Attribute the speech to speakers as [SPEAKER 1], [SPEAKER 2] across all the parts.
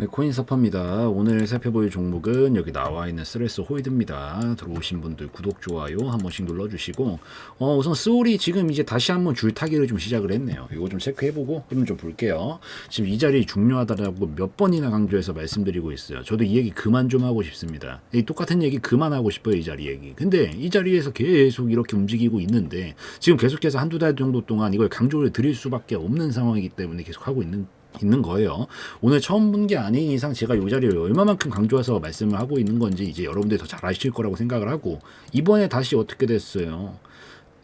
[SPEAKER 1] 네, 코인 서퍼입니다. 오늘 살펴볼 종목은 여기 나와 있는 스트레스 홀드입니다. 들어오신 분들 구독, 좋아요 한 번씩 눌러주시고, 어, 우선 스올이 지금 이제 다시 한번 줄타기를 좀 시작을 했네요. 이거 좀 체크해보고, 그럼 좀 볼게요. 지금 이 자리 중요하다라고 몇 번이나 강조해서 말씀드리고 있어요. 저도 이 얘기 그만 좀 하고 싶습니다. 이 똑같은 얘기 그만하고 싶어요, 이 자리 얘기. 근데 이 자리에서 계속 이렇게 움직이고 있는데, 지금 계속해서 한두 달 정도 동안 이걸 강조를 드릴 수밖에 없는 상황이기 때문에 계속 하고 있는 있는 거예요. 오늘 처음 본 게 아닌 이상 제가 이 자리를 얼마만큼 강조해서 말씀을 하고 있는 건지 이제 여러분들이 더 잘 아실 거라고 생각을 하고 이번에 다시 어떻게 됐어요?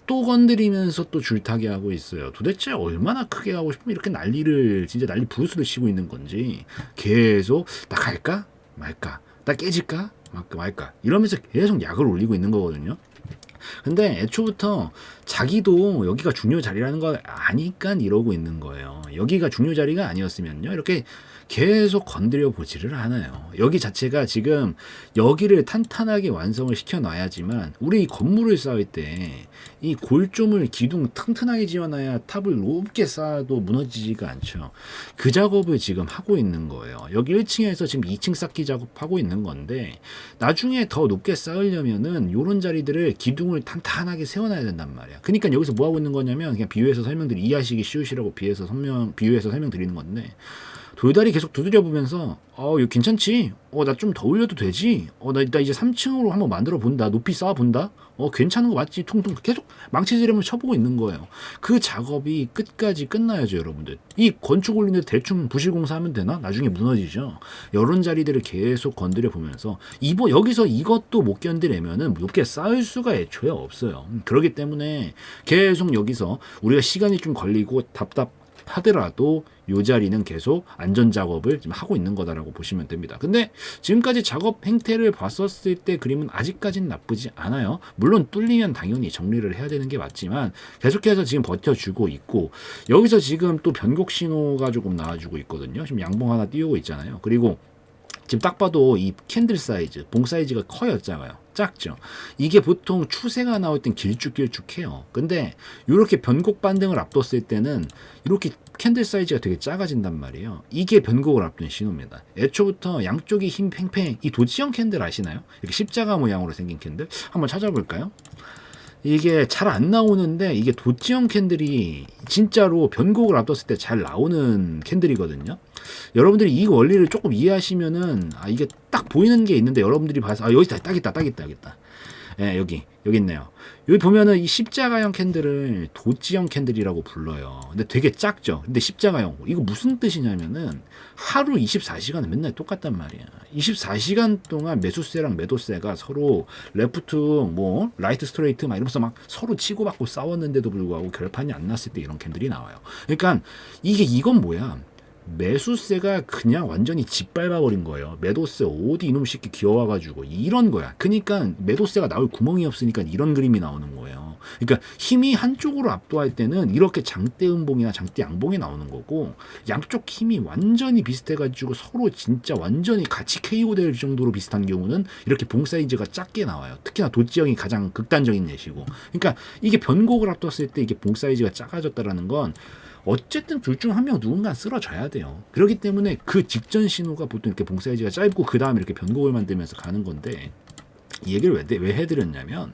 [SPEAKER 1] 또 건드리면서 또 줄타기 하고 있어요. 도대체 얼마나 크게 하고 싶으면 이렇게 난리를 진짜 난리 부르스를 치고 있는 건지 계속 나 갈까 말까 나 깨질까 말까 말까 이러면서 계속 약을 올리고 있는 거거든요. 근데 애초부터 자기도 여기가 중요 자리라는 걸 아니까 이러고 있는 거예요. 여기가 중요 자리가 아니었으면요. 이렇게 계속 건드려 보지를 않아요. 여기 자체가 지금 여기를 탄탄하게 완성을 시켜놔야지만 우리 이 건물을 쌓을 때 이 골조물 기둥 튼튼하게 지어놔야 탑을 높게 쌓아도 무너지지가 않죠. 그 작업을 지금 하고 있는 거예요. 여기 1층에서 지금 2층 쌓기 작업하고 있는 건데 나중에 더 높게 쌓으려면은 요런 자리들을 기둥을 탄탄하게 세워놔야 된단 말이야. 그러니까 여기서 뭐 하고 있는 거냐면 그냥 비유해서 설명드리 이해하시기 쉬우시라고 비해서 설명 비유해서 설명드리는 건데 돌다리 계속 두드려 보면서 어 이거 괜찮지? 어 나 좀 더 올려도 되지? 어나 나 이제 3층으로 한번 만들어 본다. 높이 쌓아 본다. 어 괜찮은 거 맞지? 퉁퉁 계속 망치지르면 쳐보고 있는 거예요. 그 작업이 끝까지 끝나야죠, 여러분들. 이 건축 올리는데 대충 부실 공사하면 되나? 나중에 무너지죠. 이런 자리들을 계속 건드려 보면서 이번 여기서 이것도 못 견디려면은 높게 쌓을 수가 애초에 없어요. 그렇기 때문에 계속 여기서 우리가 시간이 좀 걸리고 답답 하더라도 요 자리는 계속 안전 작업을 지금 하고 있는 거다라고 보시면 됩니다. 근데 지금까지 작업 행태를 봤었을 때 그림은 아직까지는 나쁘지 않아요. 물론 뚫리면 당연히 정리를 해야 되는 게 맞지만 계속해서 지금 버텨주고 있고 여기서 지금 또 변곡 신호가 조금 나와주고 있거든요. 지금 양봉 하나 띄우고 있잖아요. 그리고 지금 딱 봐도 이 캔들 사이즈, 봉 사이즈가 커요, 작아요. 작죠. 이게 보통 추세가 나올 땐 길쭉길쭉해요. 근데 이렇게 변곡 반등을 앞뒀을 때는 이렇게 캔들 사이즈가 되게 작아진단 말이에요. 이게 변곡을 앞둔 신호입니다. 애초부터 양쪽이 힘 팽팽, 이 도지형 캔들 아시나요? 이렇게 십자가 모양으로 생긴 캔들 한번 찾아볼까요? 이게 잘 안 나오는데 이게 도지형 캔들이 진짜로 변곡을 앞뒀을 때 잘 나오는 캔들이거든요. 여러분들이 이 원리를 조금 이해하시면은 아 이게 딱 보이는 게 있는데 여러분들이 봐서 아 여기 있다 딱 있다 딱 있다 여기 있다. 예, 여기 여기 있네요. 여기 보면은 이 십자가형 캔들을 도지형 캔들이라고 불러요. 근데 되게 작죠. 근데 십자가형 이거 무슨 뜻이냐면은 하루 24시간은 맨날 똑같단 말이야. 24시간 동안 매수세랑 매도세가 서로 레프트 뭐 라이트 스트레이트 막 이러면서 막 서로 치고받고 싸웠는데도 불구하고 결판이 안 났을 때 이런 캔들이 나와요. 그러니까 이게 이건 뭐야? 매수세가 그냥 완전히 짓밟아 버린 거예요. 매도세 어디 이놈 새끼 기어와가지고 이런 거야. 그러니까 매도세가 나올 구멍이 없으니까 이런 그림이 나오는 거예요. 그러니까 힘이 한쪽으로 압도할 때는 이렇게 장대 음봉이나 장대 양봉이 나오는 거고 양쪽 힘이 완전히 비슷해가지고 서로 진짜 완전히 같이 KO 될 정도로 비슷한 경우는 이렇게 봉 사이즈가 작게 나와요. 특히나 도지형이 가장 극단적인 예시고. 그러니까 이게 변곡을 앞뒀을 때 이게 봉 사이즈가 작아졌다라는 건 어쨌든 둘 중 한 명 누군가 쓰러져야 돼요. 그렇기 때문에 그 직전 신호가 보통 이렇게 봉 사이즈가 짧고 그 다음에 이렇게 변곡을 만들면서 가는 건데 이 얘기를 왜, 왜 해드렸냐면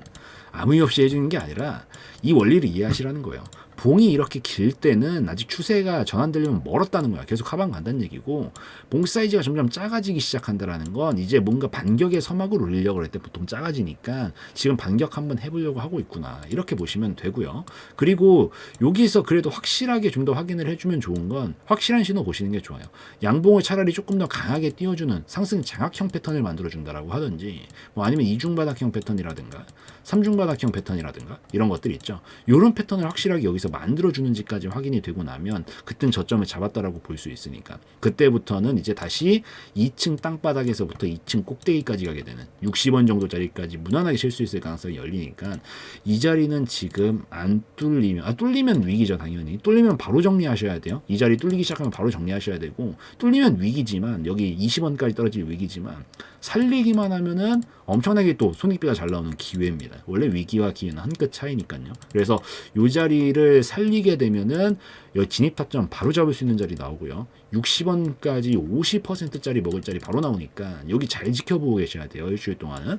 [SPEAKER 1] 아무 이유 없이 해주는 게 아니라 이 원리를 이해하시라는 거예요. 봉이 이렇게 길 때는 아직 추세가 전환되려면 멀었다는 거야. 계속 하방 간다는 얘기고 봉 사이즈가 점점 작아지기 시작한다라는 건 이제 뭔가 반격의 서막을 올리려고 할때 보통 작아지니까 지금 반격 한번 해보려고 하고 있구나 이렇게 보시면 되고요. 그리고 여기서 그래도 확실하게 좀 더 확인을 해주면 좋은 건 확실한 신호 보시는 게 좋아요. 양봉을 차라리 조금 더 강하게 띄워주는 상승 장악형 패턴을 만들어준다라고 하든지 뭐 아니면 이중바닥형 패턴이라든가 삼중바닥형 패턴이라든가 이런 것들 있죠. 이런 패턴을 확실하게 여기서 만들어주는지까지 확인이 되고 나면 그땐 저점을 잡았다라고 볼 수 있으니까 그때부터는 이제 다시 2층 땅바닥에서부터 2층 꼭대기까지 가게 되는 60원 정도짜리까지 무난하게 칠수 있을 가능성이 열리니까 이 자리는 지금 안 뚫리면 아 뚫리면 위기죠 당연히 뚫리면 바로 정리하셔야 돼요 이 자리 뚫리기 시작하면 바로 정리하셔야 되고 뚫리면 위기지만 여기 20원까지 떨어질 위기지만 살리기만 하면은 엄청나게 또 손익비가 잘 나오는 기회입니다. 원래 위기와 기회는 한 끗 차이니까요. 그래서 이 자리를 살리게 되면은 여기 진입 타점 바로 잡을 수 있는 자리 나오고요. 60원까지 50%짜리 먹을 자리 바로 나오니까 여기 잘 지켜보고 계셔야 돼요. 일주일 동안은.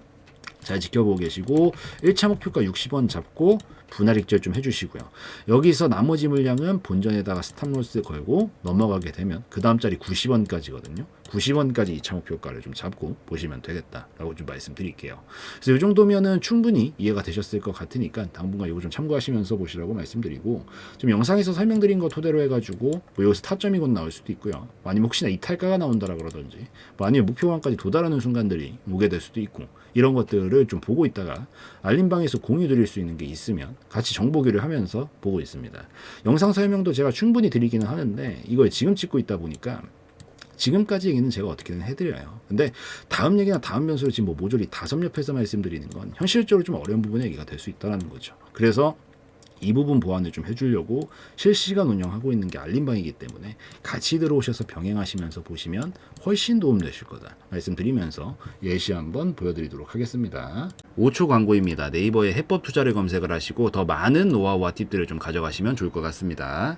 [SPEAKER 1] 잘 지켜보고 계시고 1차 목표가 60원 잡고 분할 익절 좀 해주시고요. 여기서 나머지 물량은 본전에다가 스탑로스 걸고 넘어가게 되면 그 다음 자리 90원까지거든요. 90원까지 2차 목표가를 좀 잡고 보시면 되겠다라고 좀 말씀드릴게요. 그래서 이 정도면은 충분히 이해가 되셨을 것 같으니까 당분간 이거 좀 참고하시면서 보시라고 말씀드리고 좀 영상에서 설명드린 거 토대로 해가지고 뭐 여기서 타점이 곧 나올 수도 있고요. 아니면 혹시나 이탈가가 나온다라 그러든지 뭐 아니면 목표가까지 도달하는 순간들이 오게 될 수도 있고 이런 것들을 좀 보고 있다가 알림방에서 공유 드릴 수 있는 게 있으면 같이 정보교류 하면서 보고 있습니다. 영상 설명도 제가 충분히 드리기는 하는데 이걸 지금 찍고 있다 보니까 지금까지 얘기는 제가 어떻게든 해드려요. 근데 다음 얘기나 다음 변수로 지금 뭐 모조리 다섯 옆에서 말씀드리는 건 현실적으로 좀 어려운 부분의 얘기가 될 수 있다는 거죠. 그래서 이 부분 보완을 좀 해주려고 실시간 운영하고 있는 게 알림방이기 때문에 같이 들어오셔서 병행하시면서 보시면 훨씬 도움되실 거다 말씀드리면서 예시 한번 보여드리도록 하겠습니다. 5초 광고입니다. 네이버에 해법 투자를 검색을 하시고 더 많은 노하우와 팁들을 좀 가져가시면 좋을 것 같습니다.